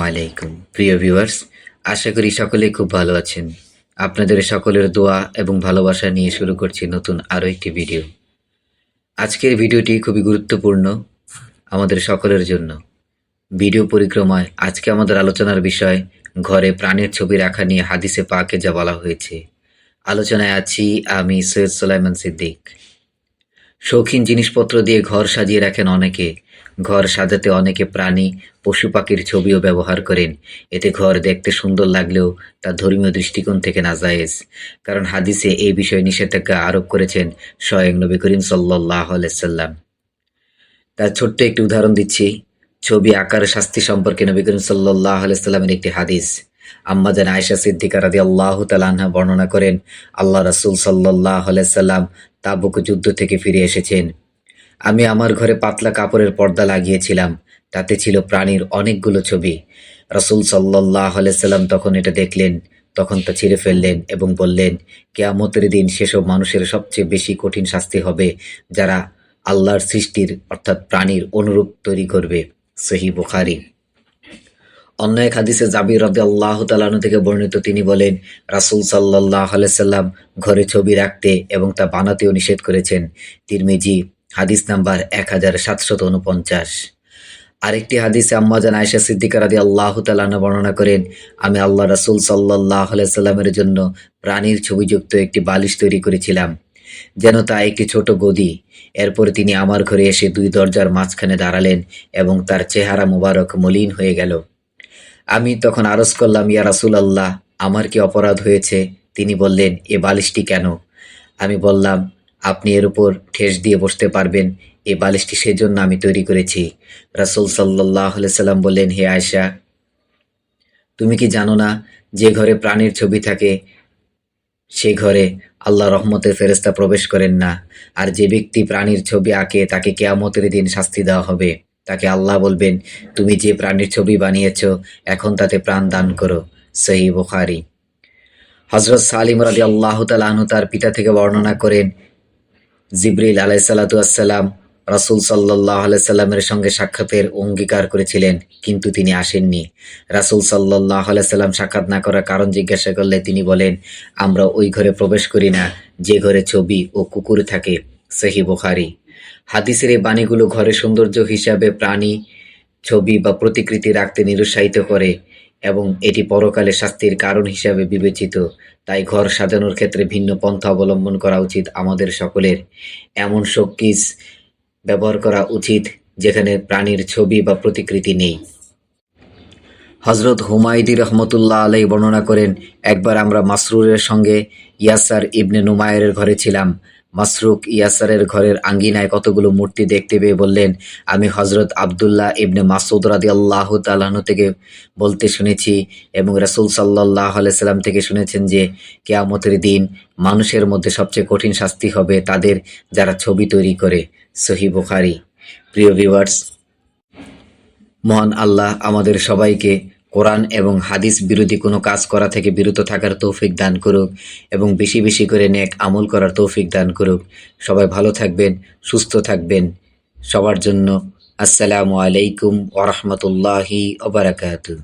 আলাইকুম। প্রিয় ভিউয়ার্স, আশা করি সকলেই খুব ভালো আছেন। আপনাদের সকলের দোয়া এবং ভালোবাসা নিয়ে শুরু করছি নতুন আরও একটি ভিডিও। আজকের ভিডিওটি খুবই গুরুত্বপূর্ণ আমাদের সকলের জন্য। ভিডিও পরিক্রমায় আজকে আমাদের আলোচনার বিষয়, ঘরে প্রাণের ছবি রাখা নিয়ে হাদিসে পাকে যা বলা হয়েছে। আলোচনায় আছি আমি সৈয়দ সোলাইমান সিদ্দিক। শৌখিন জিনিসপত্র দিয়ে ঘর সাজিয়ে রাখেন অনেকে ঘর সাজাতে অনেকে প্রাণী, পশু পাখির ছবিও ব্যবহার করেন। এতে ঘর দেখতে সুন্দর লাগলেও তা ধর্মীয় দৃষ্টিকোণ থেকে নাজায়েজ। কারণ হাদিসে এই বিষয়ে নিষেধাজ্ঞা আরোপ করেছেন স্বয়ং নবী করিম সাল্লাহ সাল্লাম। তার ছোট্ট একটি উদাহরণ দিচ্ছি। ছবি আকার শাস্তি সম্পর্কে নবী করিম সাল্লাহ সাল্লামের একটি হাদিস। আম্মাজান আয়সা সিদ্দিকা রাদি আল্লাহ তালাহা বর্ণনা করেন, আল্লাহ রাসুল সাল্লাহ সাল্লাম তাবুক যুদ্ধ থেকে ফিরে এসেছেন। আমি আমার ঘরে পাতলা কাপড়ের পর্দা লাগিয়েছিলাম। তাতে ছিল প্রাণীর অনেকগুলো ছবি। রাসুল সাল্লাহ সাল্লাম তখন এটা দেখলেন, তখন তা ছিঁড়ে ফেললেন এবং বললেন, কেয়ামতের দিন সেসব মানুষের সবচেয়ে বেশি কঠিন শাস্তি হবে, যারা আল্লাহর সৃষ্টির অর্থাৎ প্রাণীর অনুরূপ তৈরি করবে। সহি বুখারি। অন্য এক হাদিসে জাবির রদে আল্লাহ তালানু থেকে বর্ণিত, তিনি বলেন, রাসুল সাল্লাহ সাল্লাম ঘরে ছবি রাখতে এবং তা বানাতেও নিষেধ করেছেন। তিরমিজি হাদিস নাম্বার এক হাজার সাতশত উনপঞ্চাশ। আরেকটি হাদিসে আম্মাজান আয়সা সিদ্দিকা রাদি আল্লাহ তালানা বর্ণনা করেন, আমি আল্লাহ রাসুল সাল্লাহ সাল্লামের জন্য প্রাণীর ছবিযুক্ত একটি বালিশ তৈরি করেছিলাম, যেন তা একটি ছোট গদি। এরপর তিনি আমার ঘরে এসে দুই দরজার মাঝখানে দাঁড়ালেন এবং তার চেহারা মুবারক মলিন হয়ে গেল। আমি তখন আরজ করলাম, ইয়া রাসুল আল্লাহ আমার কি অপরাধ হয়েছে? তিনি বললেন, এ বালিশটি কেন? আমি বললাম আপনি এর উপর ঠেস দিয়ে বসতে পারবেন। এ বালিশটি সেজন্য আমি তৈরি করেছি। রাসুল সাল্লাহ সাল্লাম বললেন, হে আয়সা তুমি কি জানো না যে ঘরে প্রাণীর ছবি থাকে, সে ঘরে আল্লাহ রহমতের ফেরেস্তা প্রবেশ করেন না। আর যে ব্যক্তি প্রাণীর ছবি আঁকে, তাকে কেয়ামতের দিন শাস্তি দেওয়া হবে। তাকে আল্লাহ বলবেন, তুমি যে প্রাণীর ছবি বানিয়েছ, এখন তাতে প্রাণ দান করো। সহি বুখারি। হজরত সালিম রাজি আল্লাহ তালাহনু তার পিতা থেকে বর্ণনা করেন জিব্রিল আলাইসাল্লাতুয়াসাল্লাম রাসুল সাল্লাহ আলাইসাল্লামের সঙ্গে সাক্ষাতের অঙ্গীকার করেছিলেন, কিন্তু তিনি আসেননি। রাসুল সাল্লাহ আলাইসাল্লাম সাক্ষাৎ না করার কারণ জিজ্ঞাসা করলে তিনি বলেন, আমরা ওই ঘরে প্রবেশ করি না, যে ঘরে ছবি ও কুকুর থাকে। সহি বুখারি। হাদিসের এই বাণীগুলো ঘরে সৌন্দর্য হিসাবে প্রাণী ছবি বা প্রতিকৃতি রাখতে নিরুৎসাহিত করে। এবং এটি পরকালে শাস্তির কারণ হিসাবে বিবেচিত। তাই ঘর সাজানোর ক্ষেত্রে ভিন্ন পন্থা অবলম্বন করা উচিত আমাদের সকলের। এমন শোকিস ব্যবহার করা উচিত যেখানে প্রাণীর ছবি বা প্রতিকৃতি নেই। হজরত হুমায়দি রহমতুল্লাহ আলাই বর্ণনা করেন, একবার আমরা মাসরুরের সঙ্গে ইয়াসার ইবনে নুমায়ের ঘরে ছিলাম। মাসরুক ইয়াসারের ঘরের আঙ্গিনায় কতগুলো মূর্তি দেখতে পেয়ে বললেন, আমি হজরত আবদুল্লাহ ইবনে মাসুদ রাদি আল্লাহ তালাহন থেকে বলতে শুনেছি এবং রাসুল সাল্লাহ আলাইসাল্লাম থেকে শুনেছেন যে, কেয়ামতের দিন মানুষের মধ্যে সবচেয়ে কঠিন শাস্তি হবে তাদের যারা ছবি তৈরি করে। সহি বুখারি। প্রিয় ভিউয়ার্স মহান আল্লাহ আমাদের সবাইকে কোরআন এবং হাদিস বিরোধী কোনো কাজ করা থেকে বিরত থাকার তৌফিক দান করুক এবং বেশি বেশি করে নেক আমল করার তৌফিক দান করুক। সবাই ভালো থাকবেন, সুস্থ থাকবেন। সবার জন্য আসসালামু আলাইকুম ওরহমতুল্লাহি ওবরাকাতু